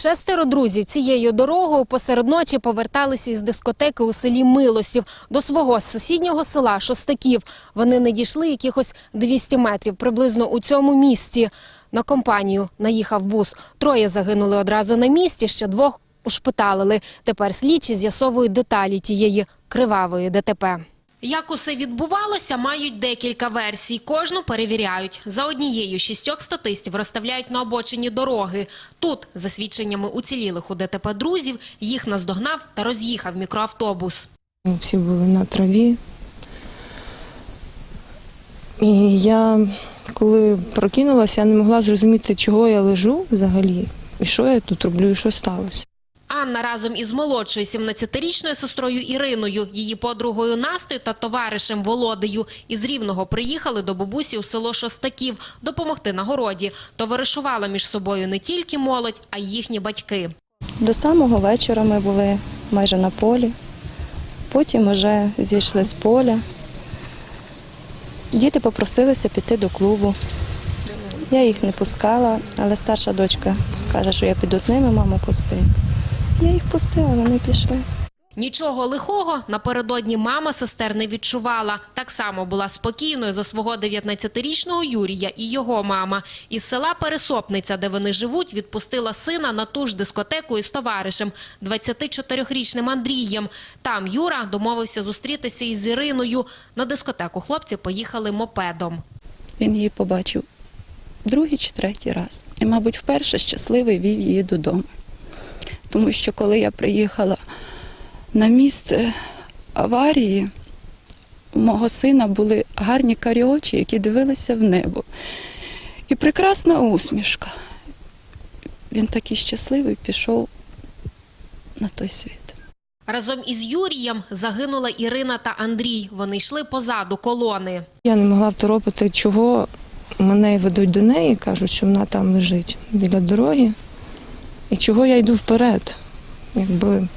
Шестеро друзів цією дорогою посеред ночі поверталися із дискотеки у селі Милостів до свого сусіднього села Шостаків. Вони не дійшли якихось 200 метрів приблизно у цьому місті. На компанію наїхав бус. Троє загинули одразу на місці, ще двох ушпиталили. Тепер слідчі з'ясовують деталі тієї кривавої ДТП. Як усе відбувалося, мають декілька версій. Кожну перевіряють. За однією шістьох статистів розставляють на обочині дороги. Тут, за свідченнями уцілілих у ДТП друзів, їх наздогнав та роз'їхав мікроавтобус. Всі були на траві. І я, коли прокинулася, не могла зрозуміти, чого я лежу взагалі, і що я тут роблю, і що сталося. Анна разом із молодшою 17-річною сестрою Іриною, її подругою Настею та товаришем Володею із Рівного приїхали до бабусі у село Шостаків допомогти на городі. Товаришувала між собою не тільки молодь, а й їхні батьки. До самого вечора ми були майже на полі. Потім вже зійшли з поля. Діти попросилися піти до клубу. Я їх не пускала, але старша дочка каже, що я піду з ними, маму пусти. Я їх пустила, вони пішли. Нічого лихого напередодні мама сестер не відчувала. Так само була спокійною за свого 19-річного Юрія і його мама. Із села Пересопниця, де вони живуть, відпустила сина на ту ж дискотеку із товаришем, 24-річним Андрієм. Там Юра домовився зустрітися із Іриною. На дискотеку хлопці поїхали мопедом. Він її побачив другий чи третій раз. І, мабуть, вперше щасливий вів її додому. Тому що коли я приїхала на місце аварії, у мого сина були гарні карі очі, які дивилися в небо. І прекрасна усмішка. Він такий щасливий пішов на той світ. Разом із Юрієм загинула Ірина та Андрій. Вони йшли позаду колони. Я не могла второпити, чого мене ведуть до неї, кажуть, що вона там лежить біля дороги. І чого я йду вперед, якби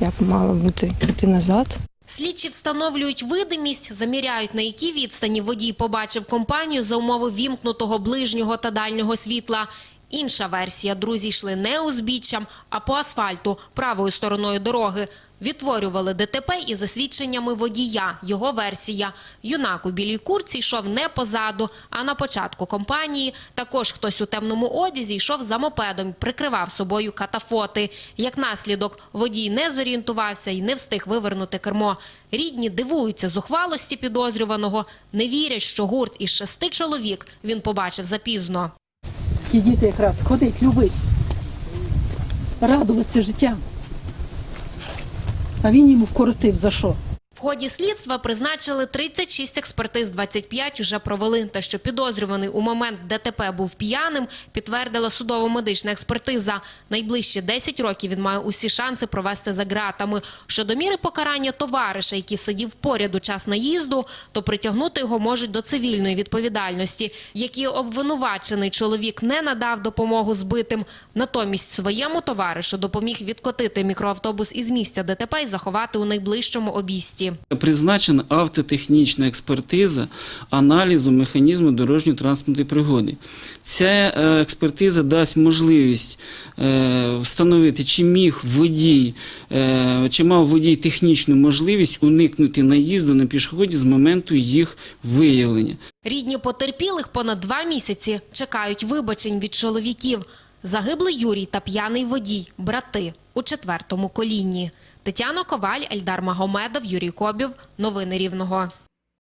я б мала бути йти назад. Слідчі встановлюють видимість, заміряють, на якій відстані водій побачив компанію за умови вімкнутого ближнього та дальнього світла. Інша версія – друзі йшли не узбіччям, а по асфальту, правою стороною дороги. Відтворювали ДТП і за свідченнями водія. Його версія. Юнак у білій курці йшов не позаду, а на початку компанії. Також хтось у темному одязі йшов за мопедом, прикривав собою катафоти. Як наслідок, водій не зорієнтувався і не встиг вивернути кермо. Рідні дивуються зухвалості підозрюваного, не вірять, що гурт із шести чоловік він побачив запізно. Ті діти якраз ходить, любить, радуватися життям. А він йому вкоротив за що? В ході слідства призначили 36 експертиз, 25 уже провели. Те, що підозрюваний у момент ДТП був п'яним, підтвердила судово-медична експертиза. Найближчі 10 років він має усі шанси провести за ґратами. Щодо міри покарання товариша, який сидів поряд у час наїзду, то притягнути його можуть до цивільної відповідальності. Який обвинувачений чоловік не надав допомогу збитим, натомість своєму товаришу допоміг відкотити мікроавтобус із місця ДТП і заховати у найближчому обійсті. Призначена автотехнічна експертиза аналізу механізму дорожньо-транспортної пригоди. Ця е, експертиза дасть можливість е, встановити, чи міг водій, е, чи мав водій технічну можливість уникнути наїзду на пішоході з моменту їх виявлення. Рідні потерпілих понад два місяці чекають вибачень від чоловіків. Загиблий Юрій та п'яний водій – брати у четвертому колінні. Тетяна Коваль, Ельдар Магомедов, Юрій Кобів. Новини Рівного.